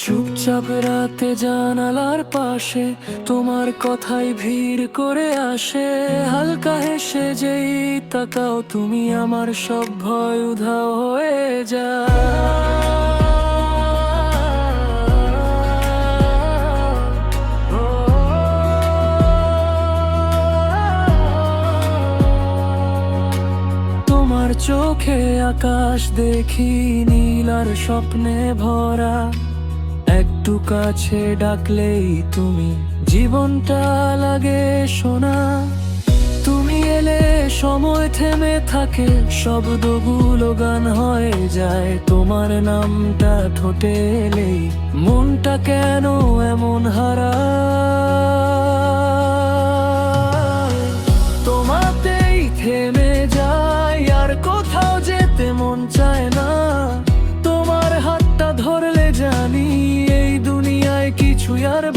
চুপচাপ রাতে জানালার পাশে তোমার কথাই ভিড় করে আসে। হালকা হেসে যেই তাকাও তুমি আমার সব ভয় উধাও হয়ে যা। তোমার চোখে আকাশ দেখি নীল আর স্বপ্নে ভরা। একটু কাছে ডাকলেই তুমি জীবনটা লাগে শোনা তুমি এলে সময় থেমে থাকে, শব্দগুলো গান হয়ে যায়, তোমার নামটা ঠোঁটে এলেই মনটা কেন এমন হারা?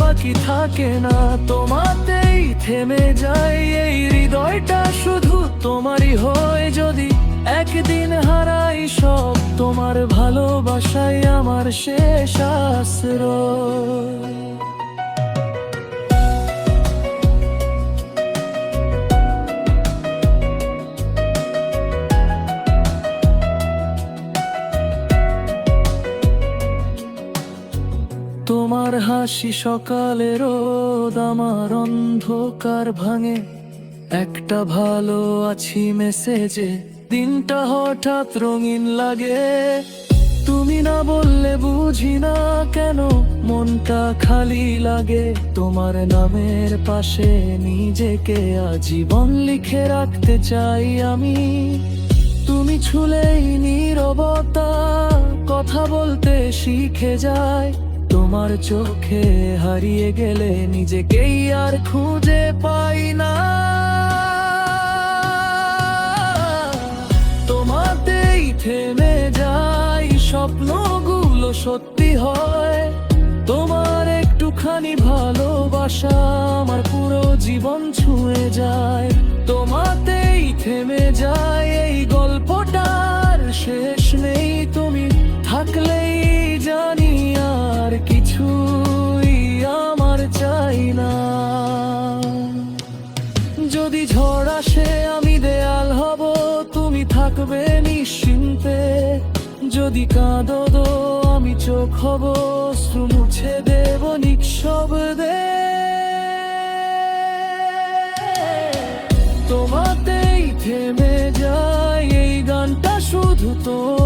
বাকি থাকে না। তোমাতেই থেমে যায় এই হৃদয়টা, শুধু তোমারই হয় যদি একদিন হারাই সব। তোমার ভালোবাসাই আমার শেষ আশ্রয়। তোমার হাসি সকালে রোদ আমার অন্ধকার ভাঙে। একটা ভালো আছি মেসেজে, দিনটা হঠাৎ রঙিন লাগে। তুমি না বললে বুঝি না কেন, মনটা খালি লাগে। তোমার নামের পাশে নিজেকে আজীবন লিখে রাখতে চাই আমি। তুমি ছুলেই নীরবতা, কথা বলতে শিখে যায়। তোমার চোখে হারিয়ে গেলে নিজেকেই আর খুঁজে পাই না। তোমাতেই থেমে যাই, স্বপ্নগুলো সত্যি হয়। তোমার একটুখানি ভালোবাসা আমার পুরো জীবন ছুঁয়ে যায়। তোমাতেই থেমে যায় এই গল্পটার শেষ কিছুই আমার চাই না। যদি ঝড় আসে, আমি দেয়াল হব, তুমি থাকবে নিশ্চিন্তে। যদি কাঁদো দো আমি চোখ হব অশ্রু মুছে দেব নিঃশব্দে। তোমাতেই থেমে যায় এই গানটা শুধু তোমার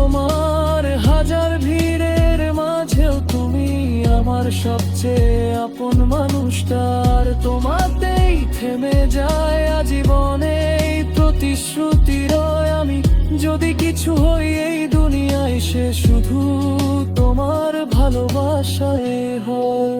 সবচেয়ে আপন মানুষটার তোমাতেই থেমে যায় আজীবনে। এই প্রতিশ্রুতি রয় আমি যদি কিছু হই, এই দুনিয়ায় সে শুধু তোমার ভালোবাসায় হয়।